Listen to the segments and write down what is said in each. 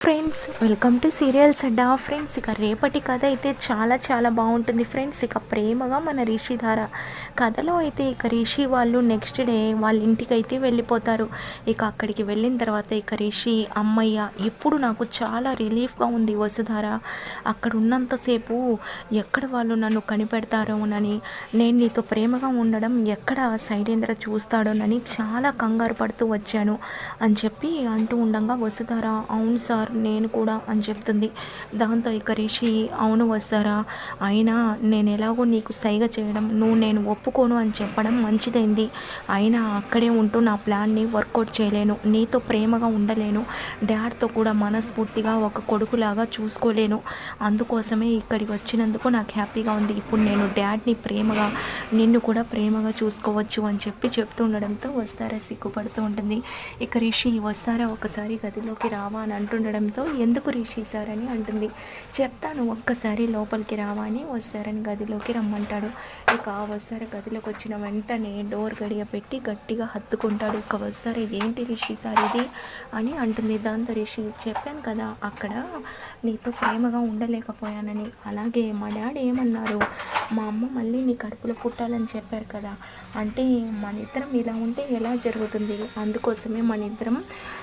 Friends welcome to serials Adda friends ఇక రేపటి కథ అయితే చాలా చాలా బాగుంటుంది. ఫ్రెండ్స్ ఇక ప్రేమగా మన రిషి ధార. కథలో అయితే ఇక రిషి వాళ్ళు నెక్స్ట్ డే వాళ్ళ ఇంటికి అయితే వెళ్ళిపోతారు. ఇక అక్కడికి వెళ్ళిన తర్వాత ఇక రిషి అమ్మయ్య ఇప్పుడు నాకు చాలా రిలీఫ్గా ఉంది వసుధార అక్కడ ఉన్నంతసేపు ఎక్కడ వాళ్ళు నన్ను కనిపెడతారోనని నేను నీతో ప్రేమగా ఉండడం ఎక్కడ శైలేంద్ర చూస్తాడోనని చాలా కంగారు పడుతూ వచ్చాను అని చెప్పి అంటూ ఉండగా వసుధార అవును సార్ నేను కూడా అని చెప్తుంది. దాంతో ఇక రిషి అవును వస్తారా? అయినా నేను ఎలాగో నీకు సైగ చేయడం నువ్వు నేను ఒప్పుకోను అని చెప్పడం మంచిదైంది. అయినా అక్కడే ఉంటూ నా ప్లాన్ని వర్కౌట్ చేయలేను. నీతో ప్రేమగా ఉండలేను. డాడ్తో కూడా మనస్ఫూర్తిగా ఒక కొడుకులాగా చూసుకోలేను. అందుకోసమే ఇక్కడికి వచ్చినందుకు నాకు హ్యాపీగా ఉంది. ఇప్పుడు నేను డాడ్ని ప్రేమగా నిన్ను కూడా ప్రేమగా చూసుకోవచ్చు అని చెప్పి చెప్తుండడంతో వస్తారా సిగ్గుపడుతూ ఉంటుంది. ఇక రిషి వస్తారా? ఒకసారి గదిలోకి రావా అని అంటుండడం అంటుండడంతో ఎందుకు రిషి సార్ అని అంటుంది. చెప్తాను ఒక్కసారి లోపలికి రావాని వస్తారని గదిలోకి రమ్మంటాడు. ఇక వస్తార గదిలోకి వచ్చిన వెంటనే డోర్ గడియ పెట్టి గట్టిగా హత్తుకుంటాడు. ఇక వస్తారా ఏంటి రిషి సార్ ఇది? అని అంటుంది. దాంతో రిషి చెప్పాను కదా అక్కడ నీతో ప్రేమగా ఉండలేకపోయానని. అలాగే మా డాడీ ఏమన్నారు? మా అమ్మ మళ్ళీ నీ కడుపులో పుట్టాలని చెప్పారు కదా. అంటే మన ఇద్దరం ఇలా ఉంటే ఎలా జరుగుతుంది? అందుకోసమే మన ఇద్దరం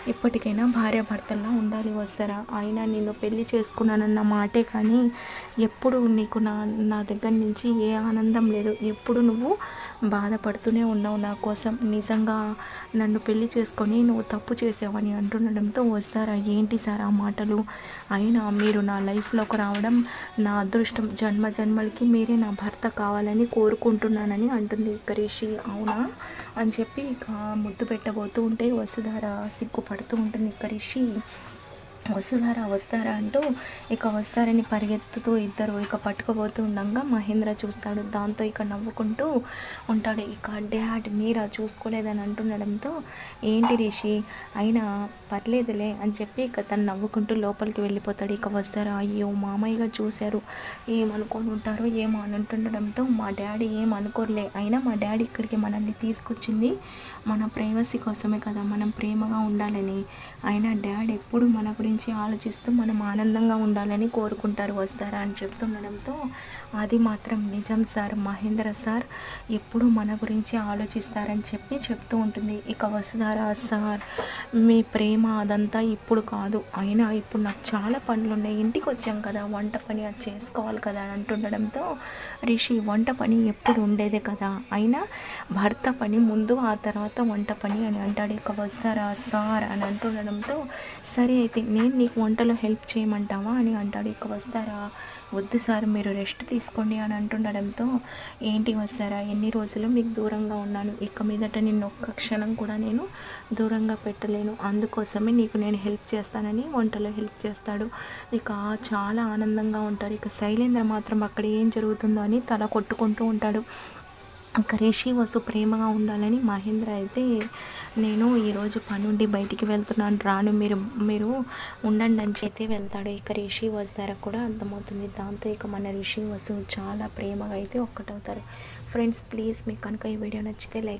ఇప్పటికైనా భార్యాభర్తల్లా ఉండాలి వస్తారా? అయినా నేను పెళ్ళి చేసుకున్నానన్న మాటే కానీ ఎప్పుడు నీకు నా నా దగ్గర నుంచి ఏ ఆనందం లేదు. ఎప్పుడు నువ్వు బాధపడుతూనే ఉన్నావు నా కోసం. నిజంగా నన్ను పెళ్ళి చేసుకొని నువ్వు తప్పు చేసావని అంటుండడంతో వస్తారా? ఏంటి సార్ ఆ మాటలు? అయినా మీరు నా లైఫ్లోకి రావడం నా అదృష్టం. జన్మ జన్మలకి మీరే నా భర్త కావాలని కోరుకుంటున్నానని అంటుంది ఇక అవునా? అని చెప్పి ఇక ముద్దు పెట్టబోతూ ఉంటే వసుధార సిగ్గుపడుతూ ఉంటుంది ఇక రిషి వస్తారా అంటూ ఇక వస్తారని పరిగెత్తుతూ ఇద్దరు ఇక పట్టుకుపోతూ ఉండగా మహేంద్ర చూస్తాడు. దాంతో ఇక నవ్వుకుంటూ ఉంటాడు. ఇక డాడ్ మీరా చూసుకోలేదని అంటుండడంతో ఏంటి రిషి అయినా పర్లేదులే అని చెప్పి ఇక తను నవ్వుకుంటూ లోపలికి వెళ్ళిపోతాడు. ఇక వస్తారా అయ్యో మామయ్యగా చూశారు. ఏమనుకొని ఉంటారో ఏమో అని అంటుండడంతో మా డాడీ ఏం అనుకోరులే అయినా మా డాడీ ఇక్కడికి మనల్ని తీసుకొచ్చింది మన ప్రైవసీ కోసమే కదా. మనం ప్రేమగా ఉండాలని. అయినా డాడ్ ఎప్పుడు మన గురించి ఆలోచిస్తూ మనం ఆనందంగా ఉండాలని కోరుకుంటారు వస్తారా అని చెప్తుండడంతో అది మాత్రం నిజం సార్ మహేంద్ర సార్ ఎప్పుడు మన గురించి ఆలోచిస్తారని చెప్పి చెప్తూ ఉంటుంది. ఇక వసుధారా సార్ మీ ప్రేమ అదంతా ఇప్పుడు కాదు. అయినా ఇప్పుడు నాకు చాలా పనులు ఉన్నాయి ఇంటికి వచ్చాం కదా వంట పని అది చేసుకోవాలి కదా అని అంటుండడంతో రిషి వంట పని ఎప్పుడు ఉండేదే కదా? అయినా భర్త పని ముందు ఆ తర్వాత వంట పని అని అంటాడు. ఇక వస్తారా సార్ అని అంటుండడంతో సరే అయితే నేను నీకు వంటలో హెల్ప్ చేయమంటావా అని అంటాడు. ఇక వస్తారా? వద్దు సార్ మీరు రెస్ట్ తీసుకోండి అని అంటుండడంతో ఏంటి వస్తారా? ఎన్ని రోజులు మీకు దూరంగా ఉన్నాను. ఇక మీదట నిన్ను ఒక్క క్షణం కూడా నేను దూరంగా పెట్టలేను. అందుకోసమే నీకు నేను హెల్ప్ చేస్తానని వంటలో హెల్ప్ చేస్తాడు. ఇక చాలా ఆనందంగా ఉంటారు. ఇక శైలేంద్ర మాత్రం అక్కడ ఏం జరుగుతుందో అని తల కొట్టుకుంటూ ఉంటాడు. ఇంకా రిషి వసు ప్రేమగా ఉండాలని మహేంద్ర అయితే నేను ఈరోజు పనుండి బయటికి వెళ్తున్నాను. రాను మీరు మీరు ఉండండి అని చెప్పి వెళ్తాడు. ఇక రిషి వస్తారా. కూడా అర్థమవుతుంది. దాంతో ఇక మన రిషి వసు చాలా ప్రేమగా అయితే ఒక్కటవుతారు. ఫ్రెండ్స్ ప్లీజ్ మీకు కనుక ఈ వీడియో నచ్చితే లైక్